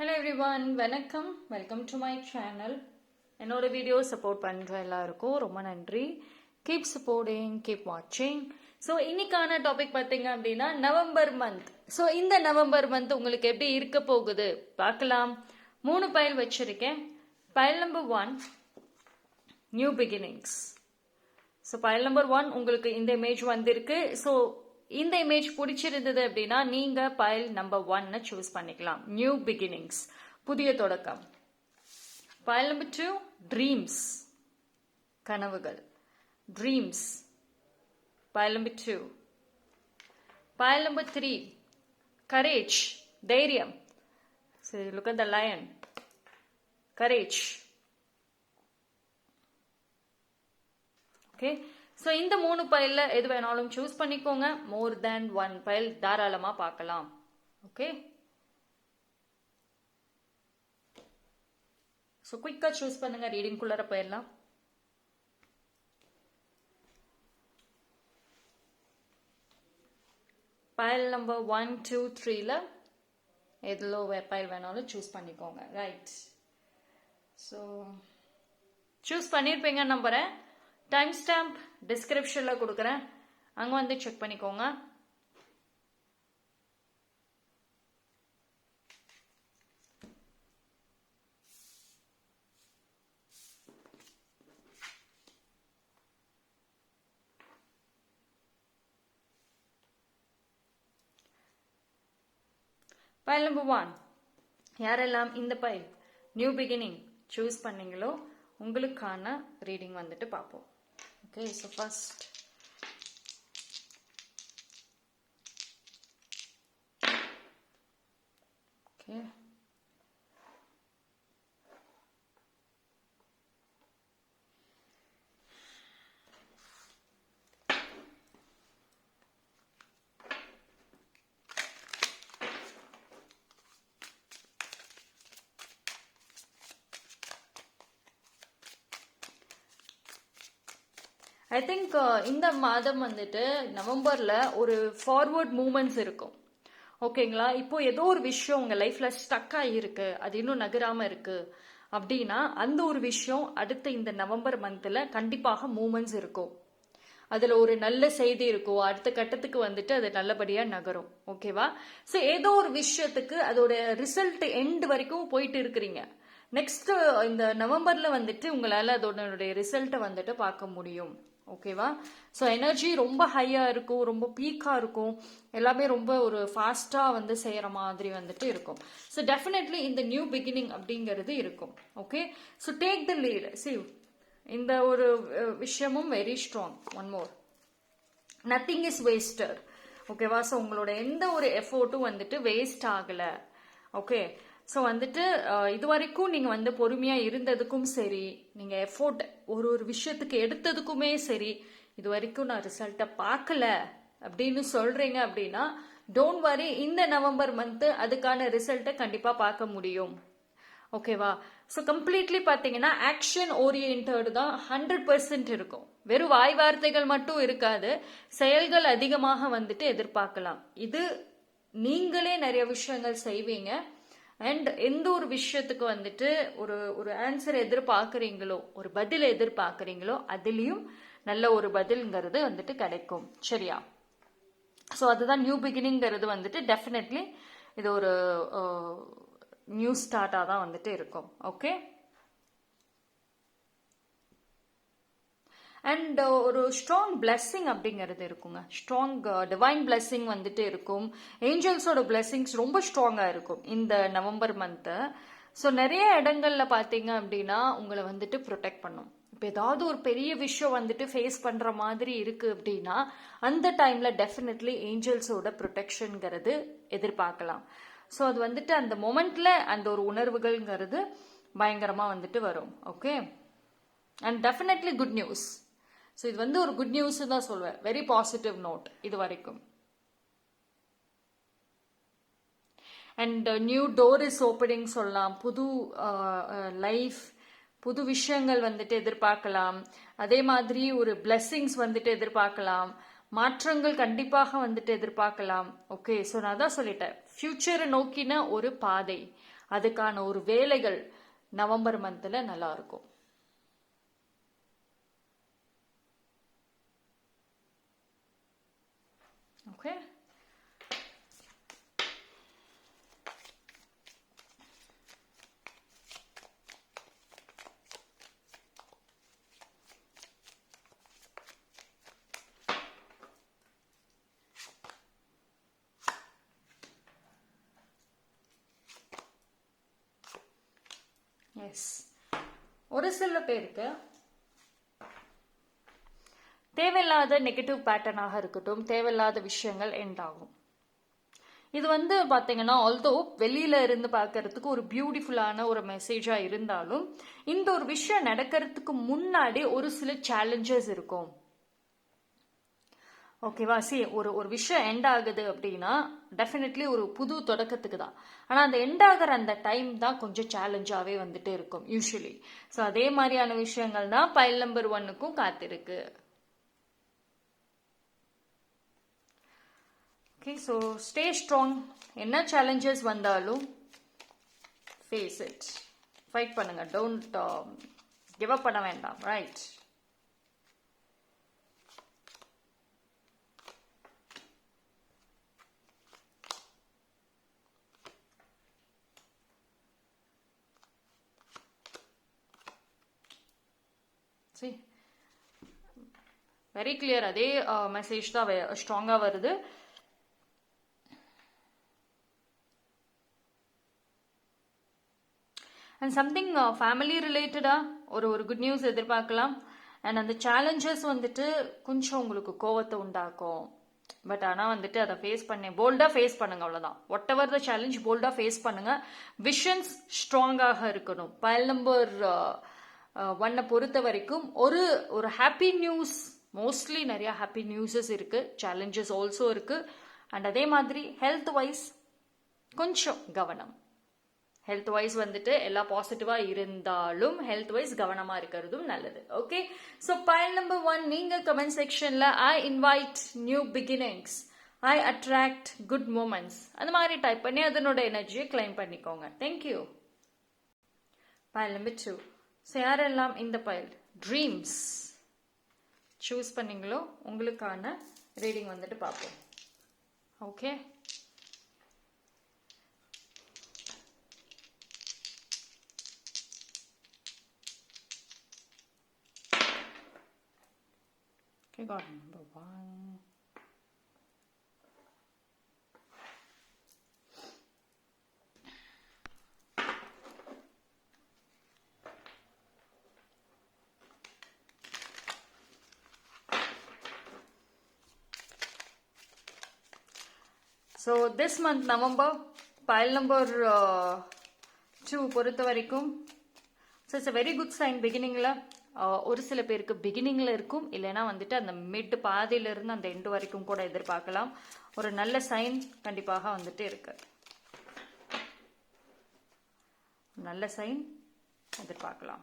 Hello everyone வணக்கம். Welcome to my channel என்னோட video support பண்ணுற எல்லாருக்கும் ரொம்ப நன்றி. கீப் சப்போர்ட்டிங் கீப் வாட்சிங் ஸோ இன்னைக்கான டாபிக் பார்த்தீங்க அப்படின்னா நவம்பர் மந்த் ஸோ இந்த நவம்பர் மந்த் உங்களுக்கு எப்படி இருக்க போகுது? பார்க்கலாம். மூணு பயல் வச்சுருக்கேன். Pile number one new beginnings so pile number one உங்களுக்கு இந்த இமேஜ் வந்திருக்கு. ஸோ இந்த இமேஜ் பிடிச்சிருந்தது அப்படின்னா நீங்க பயல் நம்பர் ஒன்னை சூஸ் பண்ணிக்கலாம். நியூ பிகினிங்ஸ் புதிய தொடக்கம். பைல் நம்பர் டூ ட்ரீம்ஸ் கனவுகள். Dreams pile number two pile number three courage தைரியம். சரி look at the lion courage okay so இந்த மூணு பைல்ல எது வேணாலும் சூஸ் பண்ணிக்கோங்க. மோர் தேன் ஒன் பைல் தாராளமாக பார்க்கலாம். ஓகே ஸோ குயிக்காக சூஸ் பண்ணுங்க. ரீடிங் குள்ளர போயிடலாம். பைல் நம்பர் ஒன் டூ த்ரீல எதில் பைல் வேணாலும் சூஸ் பண்ணிக்கோங்க. ரைட் ஸோ சூஸ் பண்ணியிருப்பீங்கன்னு நம்புகிறேன் டைம் ஸ்டாம்ப் டிஸ்கிரிப்ஷனில் கொடுக்குறேன். அங்கே வந்து செக் பண்ணிக்கோங்க. பைல் நம்பர் ஒன் யாரெல்லாம் இந்த பைல் நியூ பிகினிங் சூஸ் பண்ணீங்களோ உங்களுக்கான ரீடிங் வந்துட்டு பார்ப்போம். Okay, so first. Okay. I think uh, இந்த மாதம் வந்துட்டு நவம்பர்ல ஒரு ஃபார்வர்ட் மூமெண்ட்ஸ் இருக்கும். ஓகேங்களா? இப்போ ஏதோ ஒரு விஷயம் உங்க லைஃப்ல ஸ்டக் ஆகிருக்கு அது இன்னும் நகராம இருக்கு அப்படின்னா அந்த ஒரு விஷயம் அடுத்த இந்த நவம்பர் மந்த்ல கண்டிப்பாக மூமெண்ட்ஸ் இருக்கும். அதுல ஒரு நல்ல செய்தி இருக்கும். அடுத்த கட்டத்துக்கு வந்துட்டு அது நல்லபடியா நகரும். ஓகேவா? ஸோ ஏதோ ஒரு விஷயத்துக்கு அதோட ரிசல்ட் எண்டு வரைக்கும் போயிட்டு இருக்கிறீங்க. நெக்ஸ்ட் இந்த நவம்பர்ல வந்துட்டு உங்களால அதோட ரிசல்ட்டை வந்துட்டு பார்க்க முடியும். ஓகேவா ஸோ எனர்ஜி ரொம்ப ஹையாக இருக்கும் ரொம்ப பீக்காக இருக்கும். எல்லாமே ரொம்ப ஒரு ஃபாஸ்ட்டாக வந்து செய்கிற மாதிரி வந்துட்டு இருக்கும். ஸோ டெஃபினெட்லி இந்த நியூ பிகினிங் அப்படிங்கிறது இருக்கும். Okay so take the lead see இந்த ஒரு விஷயமும் very strong one more nothing is wasted ஓகேவா ஸோ உங்களோட எந்த ஒரு எஃபோர்ட்டும் வந்துட்டு வேஸ்ட் ஆகலை. ஓகே ஸோ வந்துட்டு இது வரைக்கும் நீங்கள் வந்து பொறுமையாக இருந்ததுக்கும் சரி நீங்கள் எஃபோர்ட் ஒரு ஒரு விஷயத்துக்கு எடுத்ததுக்குமே சரி இது வரைக்கும் நான் ரிசல்ட்டை பார்க்கல அப்படின்னு சொல்கிறீங்க அப்படின்னா டோன்ட் வரி இந்த நவம்பர் மந்த்து அதுக்கான ரிசல்ட்டை கண்டிப்பாக பார்க்க முடியும். ஓகேவா ஸோ கம்ப்ளீட்லி பார்த்தீங்கன்னா ஆக்ஷன் ஓரியன்ட் தான் ஹண்ட்ரட் பர்சன்ட் இருக்கும். வெறும் வாய் வார்த்தைகள் மட்டும் இருக்காது செயல்கள் அதிகமாக வந்துட்டு எதிர்பார்க்கலாம். இது நீங்களே நிறைய விஷயங்கள் செய்வீங்க. அண்ட் எந்த ஒரு விஷயத்துக்கு வந்துட்டு ஒரு ஒரு ஆன்சர் எதிர்பார்க்குறீங்களோ ஒரு பதில் எதிர்பார்க்குறீங்களோ அதுலேயும் நல்ல ஒரு பதில்ங்கிறது வந்துட்டு கிடைக்கும். சரியா? ஸோ அதுதான் நியூ பிகினிங்கிறது வந்துட்டு டெஃபினெட்லி இது ஒரு நியூ ஸ்டார்ட்டாக தான் வந்துட்டு இருக்கும். ஓகே அண்ட் uh, ஒரு ஸ்ட்ராங் பிளெஸ்ஸிங் அப்படிங்கிறது இருக்குங்க. ஸ்ட்ராங் டிவைன் பிளெஸ்ஸிங் வந்துட்டு இருக்கும். ஏஞ்சல்ஸோட பிளெஸ்ஸிங்ஸ் ரொம்ப ஸ்ட்ராங்காக இருக்கும் இந்த நவம்பர் மந்த்து ஸோ நிறைய இடங்கள்ல பார்த்தீங்க அப்படின்னா உங்களை வந்துட்டு ப்ரொடெக்ட் பண்ணும். இப்போ ஏதாவது ஒரு பெரிய விஷயம் வந்துட்டு ஃபேஸ் பண்ணுற மாதிரி இருக்குது அப்படின்னா அந்த டைமில் டெஃபினெட்லி ஏஞ்சல்ஸோட ப்ரொடெக்ஷனுங்கிறது எதிர்பார்க்கலாம். ஸோ அது வந்துட்டு அந்த மொமெண்ட்ல அந்த ஒரு உணர்வுகள்ங்கிறது பயங்கரமாக வந்துட்டு வரும். Okay and definitely good news so இது வந்து ஒரு குட் நியூஸ் தான் சொல்வேன். வெரி பாசிட்டிவ் நோட் இது வரைக்கும். And new door is opening சொல்லலாம். புது uh, uh, லைஃப் புது விஷயங்கள் வந்துட்டு எதிர்பார்க்கலாம். அதே மாதிரி ஒரு பிளெஸ்ஸிங்ஸ் வந்துட்டு எதிர்பார்க்கலாம். மாற்றங்கள் கண்டிப்பாக வந்துட்டு எதிர்பார்க்கலாம். ஓகே ஸோ நான் தான் சொல்லிட்டேன். ஃபியூச்சரை நோக்கின ஒரு பாதை. அதுக்கான ஒரு வேலைகள் நவம்பர் மந்த்தில் நல்லா இருக்கும் எஸ் ஒரு சில பேருக்கு தேவையில்லாத நெகட்டிவ் பேட்டர்னாக இருக்கட்டும் தேவையில்லாத விஷயங்கள் எண்ட் ஆகும். இது வந்து பார்த்தீங்கன்னா ஆல்தோ வெளியில இருந்து பார்க்கறதுக்கு ஒரு பியூட்டிஃபுல்லான ஒரு மெசேஜா இருந்தாலும் இந்த ஒரு விஷயம் நடக்கிறதுக்கு முன்னாடி ஒரு சில சேலஞ்சஸ் இருக்கும். ஓகேவா சி ஒரு ஒரு விஷயம் எண்ட் ஆகுது அப்படின்னா டெஃபினெட்லி ஒரு புது தொடக்கத்துக்கு தான். ஆனால் அந்த எண்ட் ஆகிற அந்த டைம் தான் கொஞ்சம் சேலஞ்சாகவே வந்துட்டு இருக்கும் யூஸ்வலி ஸோ அதே மாதிரியான விஷயங்கள் தான் பைல் நம்பர் ஒன்னுக்கும் காத்திருக்கு. ஓகே ஸோ ஸ்டே ஸ்ட்ராங் என்ன சேலஞ்சஸ் வந்தாலும் ஃபேஸ் இட் ஃபைட் பண்ணுங்க. டோன்ட் கிவ் அப் பண்ண வேண்டாம். ரைட் சரி வெரி கிளியர் அதே uh, மெசேஜ் தான் uh, ஸ்ட்ராங்காக வருது. அண்ட் சம்திங் ஃபேமிலி ரிலேட்டடாக ஒரு ஒரு குட் நியூஸ் எதிர்பார்க்கலாம். அண்ட் அந்த சேலஞ்சஸ் வந்துட்டு கொஞ்சம் உங்களுக்கு கோவத்தை உண்டாக்கும். பட் ஆனால் வந்துட்டு அதை ஃபேஸ் பண்ணி போல்டாக ஃபேஸ் பண்ணுங்க அவ்வளோதான் ஒட் எவர் த சேலஞ்ச் போல்டாக ஃபேஸ் பண்ணுங்க. விஷன்ஸ் ஸ்ட்ராங்காக இருக்கணும். பயல் நம்பர் ஒன்னை பொறுத்த வரைக்கும் ஒரு ஒரு ஹாப்பி நியூஸ் மோஸ்ட்லி நிறைய ஹாப்பி நியூஸஸ் இருக்கு. சேலஞ்சஸ் ஆல்சோ இருக்கு. அண்ட் அதே மாதிரி ஹெல்த் வைஸ் கொஞ்சம் கவனம். ஹெல்த் வைஸ் வந்துட்டு எல்லாம் பாசிட்டிவா இருந்தாலும் ஹெல்த் வைஸ் கவனமா இருக்கிறதும் நல்லது. Okay so pile number one நீங்க கமெண்ட் செக்ஷன்ல I invite new beginnings I attract good moments அந்த மாதிரி டைப் பண்ணி அதனோட எனர்ஜியை கிளைம் பண்ணிக்கோங்க. Thank you pile number two so யாரெல்லாம் இந்த பயல் ட்ரீம்ஸ் சூஸ் பண்ணீங்களோ உங்களுக்கான ரீடிங் வந்துட்டு பார்ப்போம். Okay Okay, got number one. So this month November pile number two பொறுத்த வரைக்கும் so it's a very good sign பிகினிங்கில் ஒரு சில பேருக்கு பிகினிங்கில் இருக்கும். இல்லைன்னா வந்துட்டு அந்த மிட் பாதியிலிருந்து அந்த எண்டு வரைக்கும் கூட எதிர்பார்க்கலாம். ஒரு நல்ல சைன் கண்டிப்பாக வந்துட்டு இருக்கு. நல்ல சைன் எதிர்பார்க்கலாம்.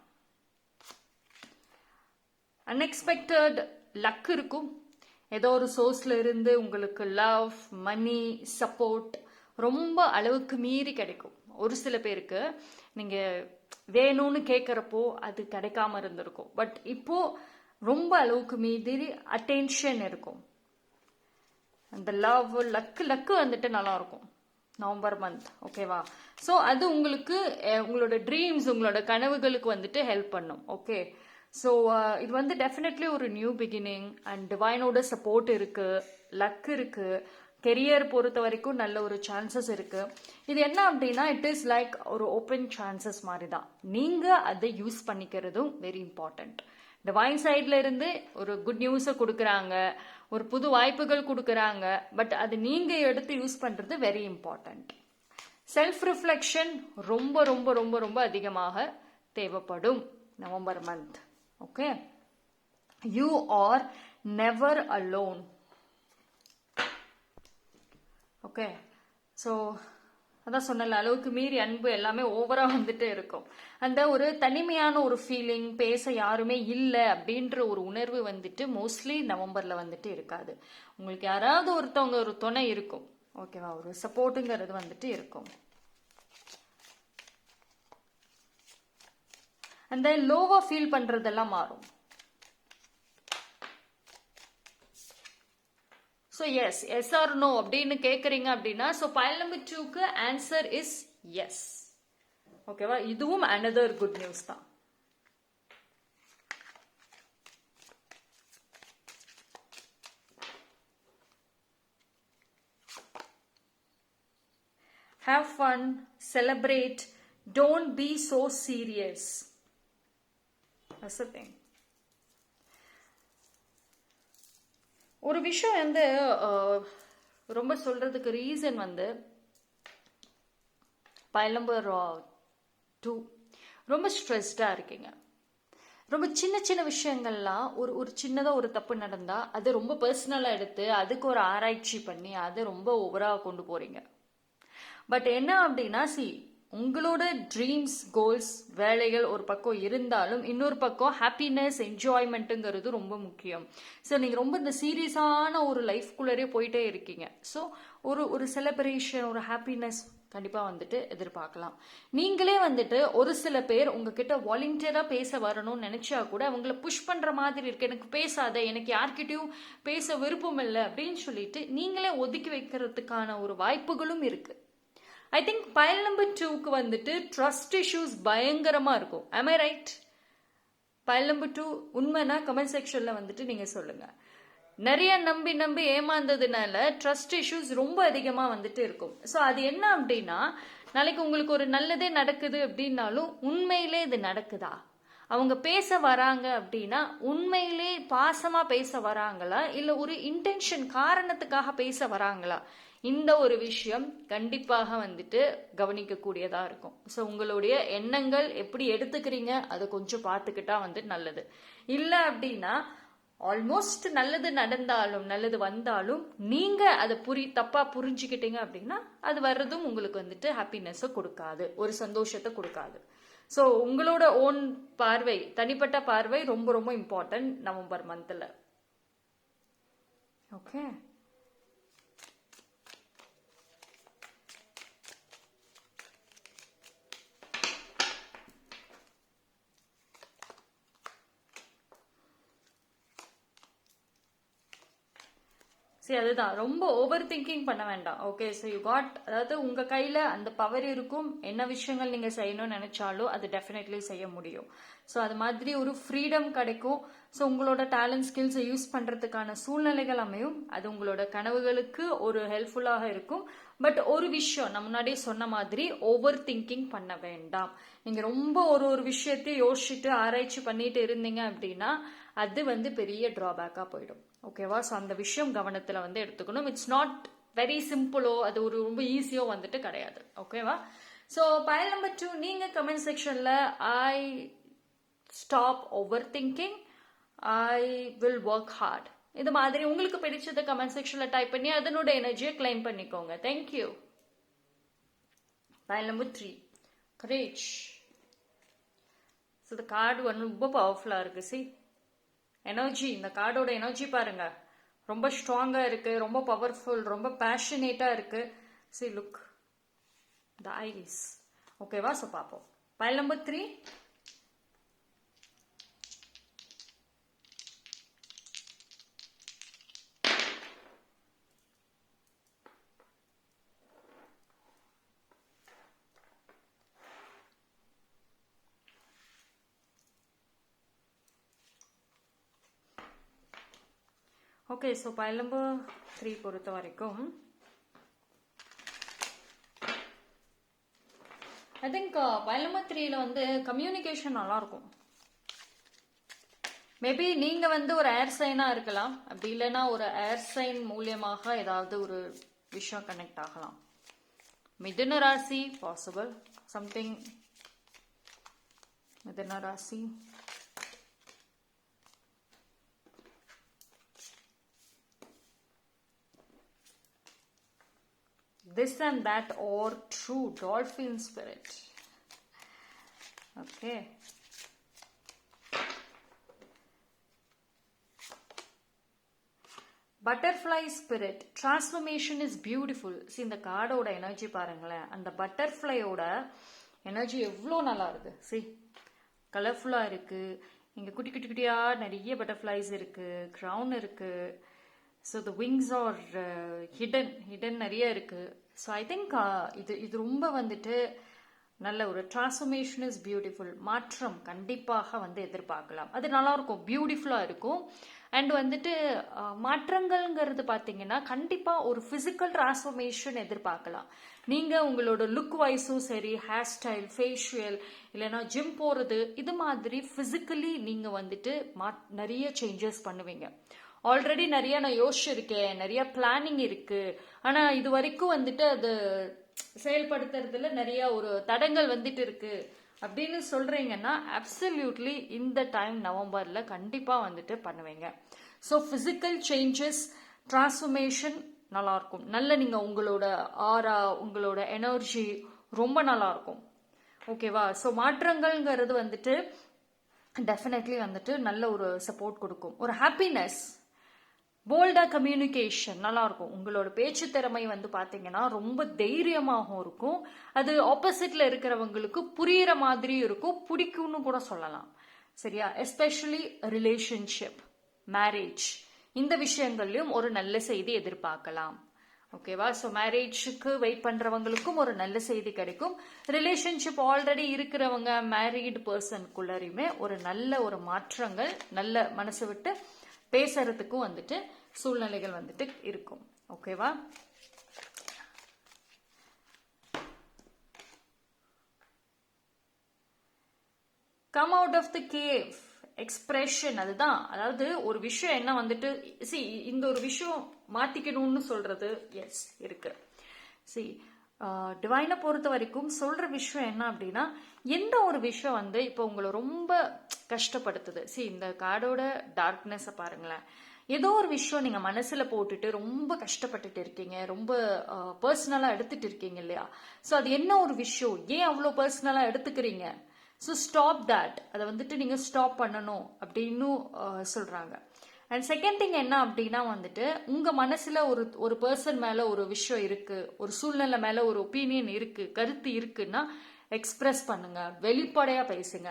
அன்எக்ஸ்பெக்டட் லக் இருக்கும். ஏதோ ஒரு சோர்ஸ்ல இருந்து உங்களுக்கு லவ் மணி சப்போர்ட் ரொம்ப அளவுக்கு மீறி கிடைக்கும். ஒரு சில பேருக்கு நீங்கள் வேணும்னு கேட்குறப்போ அது கிடைக்காம இருந்திருக்கும். பட் இப்போ ரொம்ப அளவுக்கு மீதி அட்டென்ஷன் இருக்கும். அந்த லவ் லக்கு லக்கு வந்துட்டு நல்லா இருக்கும் நவம்பர் மந்த் ஓகேவா ஸோ அது உங்களுக்கு உங்களோட ட்ரீம்ஸ் உங்களோட கனவுகளுக்கு வந்துட்டு ஹெல்ப் பண்ணும் ஓகே ஸோ இது வந்து டெஃபினெட்லி ஒரு நியூ பிகினிங் அண்ட் டிவைனோட சப்போர்ட் இருக்கு லக் இருக்குது கெரியர் பொறுத்த வரைக்கும் நல்ல ஒரு சான்சஸ் இருக்கு. இது என்ன அப்படின்னா இட் இஸ் லைக் ஒரு ஓப்பன் சான்சஸ் மாதிரி தான் நீங்க அதை யூஸ் பண்ணிக்கிறதும் வெரி இம்பார்ட்டன்ட் டிவைன் சைட்ல இருந்து ஒரு குட் நியூஸை கொடுக்குறாங்க ஒரு புது வாய்ப்புகள் கொடுக்குறாங்க பட் அது நீங்க எடுத்து யூஸ் பண்றது வெரி இம்பார்ட்டன்ட் செல்ஃப் ரிஃப்ளெக்ஷன் ரொம்ப ரொம்ப ரொம்ப ரொம்ப அதிகமாக தேவைப்படும் November month okay you are never alone okay? So அதான் சொன்னல அளவுக்கு மீறி அன்பு எல்லாமே ஓவராக வந்துட்டு இருக்கும். அந்த ஒரு தனிமையான ஒரு ஃபீலிங் பேச யாருமே இல்லை அப்படின்ற ஒரு உணர்வு வந்துட்டு மோஸ்ட்லி நவம்பரில் வந்துட்டு இருக்காது. உங்களுக்கு யாராவது ஒருத்தவங்க ஒரு துணை இருக்கும். ஓகேவா ஒரு சப்போர்ட்டுங்கிறது வந்துட்டு இருக்கும். அந்த லோவாக ஃபீல் பண்ணுறதெல்லாம் மாறும். So yes yes or no அப்படின்னு கேட்குறீங்க அப்படின்னா ஸோ பயல் நம்பர் டூக்கு ஆன்சர் இஸ் எஸ் ஓகேவா இதுவும் அனதர் குட் நியூஸ் தான் have fun, celebrate, don't be so serious. That's the thing. ஒரு விஷயம் வந்து ரொம்ப சொல்றதுக்கு ரீசன் வந்து பயலம்பர் டூ ரொம்ப ஸ்ட்ரெஸ்டாக இருக்கீங்க. ரொம்ப சின்ன சின்ன விஷயங்கள்லாம் ஒரு ஒரு சின்னதாக ஒரு தப்பு நடந்தால் அதை ரொம்ப பர்சனலாக எடுத்து அதுக்கு ஒரு ஆராய்ச்சி பண்ணி அதை ரொம்ப ஓவராக கொண்டு போகிறீங்க பட் என்ன அப்படின்னா சி உங்களோட ட்ரீம்ஸ் கோல்ஸ் வேலைகள் ஒரு பக்கம் இருந்தாலும் இன்னொரு பக்கம் ஹாப்பினஸ் என்ஜாய்மெண்ட்டுங்கிறது ரொம்ப முக்கியம். ஸோ நீங்கள் ரொம்ப இந்த சீரியஸான ஒரு லைஃப்குள்ளரே போயிட்டே இருக்கீங்க. ஸோ ஒரு ஒரு செலிப்ரேஷன் ஒரு ஹாப்பினஸ் கண்டிப்பாக வந்துட்டு எதிர்பார்க்கலாம். நீங்களே வந்துட்டு ஒரு சில பேர் உங்ககிட்ட வாலண்டியராக பேச வரணும்னு நினச்சா கூட அவங்கள புஷ் பண்ணுற மாதிரி இருக்கு. எனக்கு பேசாத எனக்கு யார்கிட்டயும் பேச விருப்பம் இல்லை அப்படின்னு சொல்லிட்டு நீங்களே ஒதுக்கி வைக்கிறதுக்கான ஒரு வாய்ப்புகளும் இருக்குது ஐ திங்க் பயல் நம்பர் டூக்கு வந்துட்டு ட்ரஸ்ட் இஷ்யூஸ் பயங்கரமாக இருக்கும். I'm I right pile number two உண்மைனா comment செக்ஷனில் வந்துட்டு நீங்கள் சொல்லுங்கள் நிறைய நம்பி நம்பி ஏமாந்ததுனால ட்ரஸ்ட் இஷ்யூஸ் ரொம்ப அதிகமாக வந்துட்டு இருக்கும். ஸோ அது என்ன அப்படின்னா நாளைக்கு உங்களுக்கு ஒரு நல்லதே நடக்குது அப்படின்னாலும் உண்மையிலே இது நடக்குதா? அவங்க பேச வராங்க அப்படின்னா உண்மையிலே பாசமா பேச வராங்களா? இல்ல ஒரு இன்டென்ஷன் காரணத்துக்காக பேச வராங்களா? இந்த ஒரு விஷயம் கண்டிப்பாக வந்துட்டு கவனிக்கக்கூடியதா இருக்கும். ஸோ உங்களுடைய எண்ணங்கள் எப்படி எடுத்துக்கிறீங்க அதை கொஞ்சம் பார்த்துக்கிட்டா வந்து நல்லது. இல்லை அப்படின்னா ஆல்மோஸ்ட் நல்லது நடந்தாலும் நல்லது வந்தாலும் நீங்க அதை புரி தப்பா புரிஞ்சுக்கிட்டீங்க அப்படின்னா அது வர்றதும் உங்களுக்கு வந்துட்டு ஹாப்பினஸை கொடுக்காது. ஒரு சந்தோஷத்தை கொடுக்காது. ஸோ உங்களோட ஓன் பார்வை தனிப்பட்ட பார்வை ரொம்ப ரொம்ப இம்பார்ட்டன்ட் நவம்பர் மந்த்தில் ஓகே சரி அதுதான். ரொம்ப ஓவர் திங்கிங் பண்ண வேண்டாம். ஓகே ஸோ யூ காட் அதாவது உங்க கையில அந்த பவர் இருக்கும். என்ன விஷயங்கள் நீங்க செய்யணும்னு நினைச்சாலும் அது டெஃபினெட்லி செய்ய முடியும். ஸோ அது மாதிரி ஒரு ஃப்ரீடம் கிடைக்கும். ஸோ உங்களோட டேலண்ட் ஸ்கில்ஸை யூஸ் பண்றதுக்கான சூழ்நிலைகள் அமையும். அது உங்களோட கனவுகளுக்கு ஒரு ஹெல்ப்ஃபுல்லாக இருக்கும். பட் ஒரு விஷயம் நான் முன்னாடியே சொன்ன மாதிரி ஓவர் திங்கிங் பண்ண வேண்டாம். நீங்க ரொம்ப ஒரு ஒரு விஷயத்தையும் யோசிச்சுட்டு ஆராய்ச்சி பண்ணிட்டு இருந்தீங்க அப்படின்னா அது வந்து பெரிய ட்ராபேக்காக போயிடும். ஓகேவா ஸோ அந்த விஷயம் கவனத்தில் வந்து எடுத்துக்கணும். இட்ஸ் நாட் வெரி சிம்பிளோ அது ஒரு ரொம்ப ஈஸியோ வந்துட்டு கிடையாது. ஓகேவா ஸோ பயல் நம்பர் டூ நீங்கள் கமெண்ட் செக்ஷனில் I stop overthinking I will work hard இது மாதிரி உங்களுக்கு பிடிச்சதை கமெண்ட் செக்ஷனில் டைப் பண்ணி அதனோட எனர்ஜியை கிளைம் பண்ணிக்கோங்க. Thank you pile number three courage so இந்த கார்டு வந்து ரொம்ப பவர்ஃபுல்லாக இருக்குது சி எனர்ஜி இந்த கார்டோட எனர்ஜி பாருங்க. ரொம்ப ஸ்ட்ராங்கா இருக்கு ரொம்ப பவர்ஃபுல் ரொம்ப பேஷனேட்டா இருக்கு. சி லுக் த ஐரிஸ் ஓகேவா ஸோ பார்ப்போம். Pile number three okay so pile number three பொறுத்த வரைக்கும் ஐ திங்க் பைல் நம்பர் த்ரீல வந்து கம்யூனிகேஷன் நல்லா இருக்கும் மேபி நீங்க வந்து ஒரு ஏர் சைனா இருக்கலாம். அப்படி இல்லைன்னா ஒரு ஏர் சைன் மூலியமாக ஏதாவது ஒரு விஷயம் கனெக்ட் ஆகலாம். மிதுன ராசி பாசிபிள் சம்திங் மிதுன ராசி. This and that or true. Dolphin spirit. Okay. Butterfly spirit transformation is beautiful see இந்த கார்டோட எனர்ஜி பாருங்களேன். அந்த பட்டர்ஃப்ளையோட எனர்ஜி எவ்வளோ நல்லா இருக்கு. சி கலர்ஃபுல்லாக இருக்குது இங்கே குட்டி குட்டி குட்டியாக நிறைய பட்டர்ஃப்ளைஸ் இருக்குது க்ரௌன் இருக்குது so the wings are hidden hidden நிறைய இருக்குது ஸோ ஐ திங்க் uh, இது இது ரொம்ப வந்துட்டு நல்ல ஒரு டிரான்ஸ்ஃபர்மேஷன் இஸ் பியூட்டிஃபுல் மாற்றம் கண்டிப்பாக வந்து எதிர்பார்க்கலாம். அது நல்லா இருக்கும் பியூட்டிஃபுல்லாக இருக்கும். அண்ட் வந்துட்டு uh, மாற்றங்கள்ங்கிறது பார்த்தீங்கன்னா கண்டிப்பாக ஒரு ஃபிசிக்கல் டிரான்ஸ்ஃபர்மேஷன் எதிர்பார்க்கலாம். நீங்கள் உங்களோட லுக் வைஸும் சரி ஹேர் ஸ்டைல் ஃபேஷியல் இல்லைன்னா ஜிம் போகிறது இது மாதிரி ஃபிசிக்கலி நீங்கள் வந்துட்டு மா நிறைய சேஞ்சஸ் பண்ணுவீங்க. ஆல்ரெடி நிறைய நான் யோசிச்சிருக்கேன் நிறைய பிளானிங் இருக்கு. ஆனா இது வரைக்கும் வந்துட்டு அது செயல்படுத்துறதுல நிறைய ஒரு தடங்கள் வந்துட்டு இருக்கு. அப்படின்னு சொல்றீங்கன்னா அப்சல்யூட்லி இந்த டைம் நவம்பர்ல கண்டிப்பா வந்துட்டு பண்ணுவீங்க. ஸோ பிசிக்கல் சேஞ்சஸ் டிரான்ஸ்ஃபர்மேஷன் நல்லா இருக்கும் நல்ல நீங்க உங்களோட ஆரா உங்களோட எனர்ஜி ரொம்ப நல்லா இருக்கும் ஓகேவா ஸோ மாற்றங்கள்ங்கிறது வந்துட்டு டெஃபினெட்லி வந்துட்டு நல்ல ஒரு சப்போர்ட் கொடுக்கும். ஒரு ஹாப்பினஸ் போல்டா கம்யூனிகேஷன் நல்லா இருக்கும் உங்களோட பேச்சு திறமை வந்து பாத்தீங்கன்னா ரொம்ப தைரியமாகவும் இருக்கும். அது ஆப்போசிட்ல இருக்கிறவங்களுக்கு புரியிற மாதிரி இருக்கும். பிடிக்கும்னு கூட சொல்லலாம். சரியா? எஸ்பெஷலி ரிலேஷன்ஷிப் மேரேஜ் இந்த விஷயங்கள்லயும் ஒரு நல்ல செய்தி எதிர்பார்க்கலாம். ஓகேவா ஸோ மேரேஜுக்கு வெயிட் பண்றவங்களுக்கும் ஒரு நல்ல செய்தி கிடைக்கும். ரிலேஷன்ஷிப் ஆல்ரெடி இருக்கிறவங்க மேரீடு பர்சனுக்குள்ளரையுமே ஒரு நல்ல ஒரு மாற்றங்கள் நல்ல மனசு விட்டு பேசுறதுக்கும் வந்துட்டு சூழ்நிலைகள் வந்துட்டு இருக்கும். ஓகேவா? Come out of the cave expression அதுதான். அதாவது ஒரு விஷயம் என்ன வந்துட்டு சி இந்த ஒரு விஷயம் மாத்திக்கணும்னு சொல்றது எஸ் இருக்கு. சி டிவைனை பொறுத்த வரைக்கும் சொல்ற விஷயம் என்ன அப்படின்னா எந்த ஒரு விஷயம் வந்து இப்போ உங்களை ரொம்ப கஷ்டப்படுத்துது. சி இந்த கார்டோட டார்க்னஸை பாருங்களேன். ஏதோ ஒரு விஷயம் நீங்க மனசுல போட்டுட்டு ரொம்ப கஷ்டப்பட்டுட்டு இருக்கீங்க ரொம்ப பர்சனலா எடுத்துட்டு இருக்கீங்க இல்லையா? ஸோ அது என்ன ஒரு விஷயம்? ஏன் அவ்வளோ பர்சனலா எடுத்துக்கிறீங்க? ஸோ ஸ்டாப் தட் அதை வந்துட்டு நீங்கள் ஸ்டாப் பண்ணணும் அப்படின்னு சொல்கிறாங்க அண்ட் செகண்ட் திங் என்ன அப்படின்னா வந்துட்டு உங்கள் மனசில் ஒரு ஒரு பர்சன் மேலே ஒரு விஷயம் இருக்குது ஒரு சூழ்நிலை மேலே ஒரு ஒப்பீனியன் இருக்குது கருத்து இருக்குன்னா எக்ஸ்பிரஸ் பண்ணுங்க வெளிப்படையாக பேசுங்க.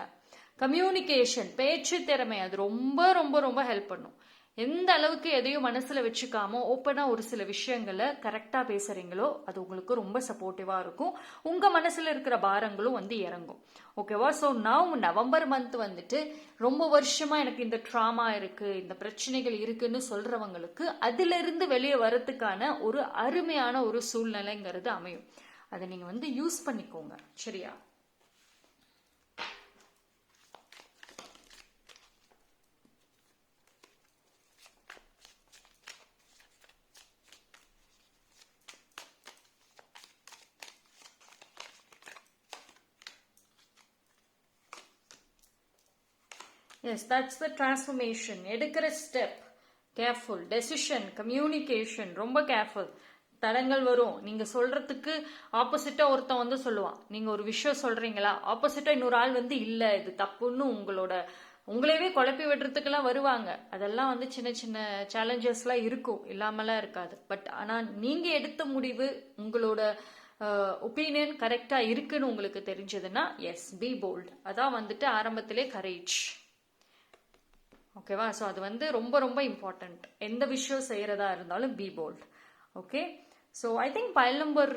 கம்யூனிகேஷன் பேச்சு திறமை அது ரொம்ப ரொம்ப ரொம்ப ஹெல்ப் பண்ணும். எந்த அளவுக்கு எதையும் மனசுல வச்சுக்காம ஓப்பனா ஒரு சில விஷயங்களை கரெக்டா பேசுறீங்களோ அது உங்களுக்கு ரொம்ப சப்போர்ட்டிவா இருக்கும். உங்க மனசுல இருக்கிற பாரங்களும் வந்து இறங்கும். ஓகேவா ஸோ நான் நவம்பர் மந்த் வந்துட்டு ரொம்ப வருஷமா எனக்கு இந்த ட்ராமா இருக்கு இந்த பிரச்சனைகள் இருக்குன்னு சொல்றவங்களுக்கு அதுல இருந்து வெளியே வரத்துக்கான ஒரு அருமையான ஒரு சூழ்நிலைங்கிறது அமையும். அதை நீங்க வந்து யூஸ் பண்ணிக்கோங்க. சரியா? எஸ் தட்ஸ் த டிரான்ஸ்ஃபர்மேஷன் எடுக்கிற ஸ்டெப் கேர்ஃபுல் டெசிஷன் கம்யூனிகேஷன் ரொம்ப கேர்ஃபுல் தடங்கள் வரும். நீங்க சொல்றதுக்கு ஆப்போசிட்டா ஒருத்தன் வந்து சொல்லுவான். நீங்க ஒரு விஷயம் சொல்றீங்களா? ஆப்போசிட்டா இன்னொரு ஆள் வந்து இல்ல இது தப்புன்னு உங்களோட உங்களையவே குழப்பி விடுறதுக்கெல்லாம் வருவாங்க. அதெல்லாம் வந்து சின்ன சின்ன சேலஞ்சஸ்லாம் இருக்கும். இல்லாமலாம் இருக்காது. பட் ஆனா நீங்க எடுத்த முடிவு உங்களோட ஒப்பீனியன் கரெக்டா இருக்குன்னு உங்களுக்கு தெரிஞ்சதுன்னா எஸ் பி போல்ட் அதான் வந்துட்டு ஆரம்பத்திலே கரேஜ் ஓகேவா ஸோ அது வந்து ரொம்ப ரொம்ப இம்பார்ட்டண்ட் எந்த விஷயம் செய்கிறதா இருந்தாலும் be bold okay so I think pile number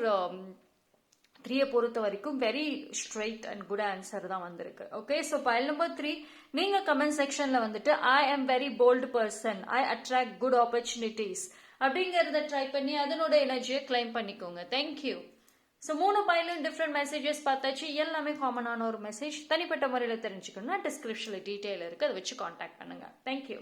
த்ரீயை பொறுத்த வரைக்கும் very straight and good answer தான் வந்திருக்கு. Okay so pile number three நீங்கள் கமெண்ட் செக்ஷனில் வந்துட்டு I am very bold person I attract good opportunities அப்படிங்கிறத ட்ரை பண்ணி அதனோட எனர்ஜியை கிளைம் பண்ணிக்கோங்க. தேங்க்யூ ஸோ மூணு பாயிலும் டிஃப்ரெண்ட் மெசேஜஸ் பார்த்தாச்சு. எல்லாமே காமனான ஒரு மெசேஜ் தனிப்பட்ட முறையில் தெரிஞ்சுக்கணும்னா டிஸ்கிரிப்ஷனில் டீட்டெயில் இருக்குது அதை வச்சு காண்டாக்ட் பண்ணுங்கள் தேங்க்யூ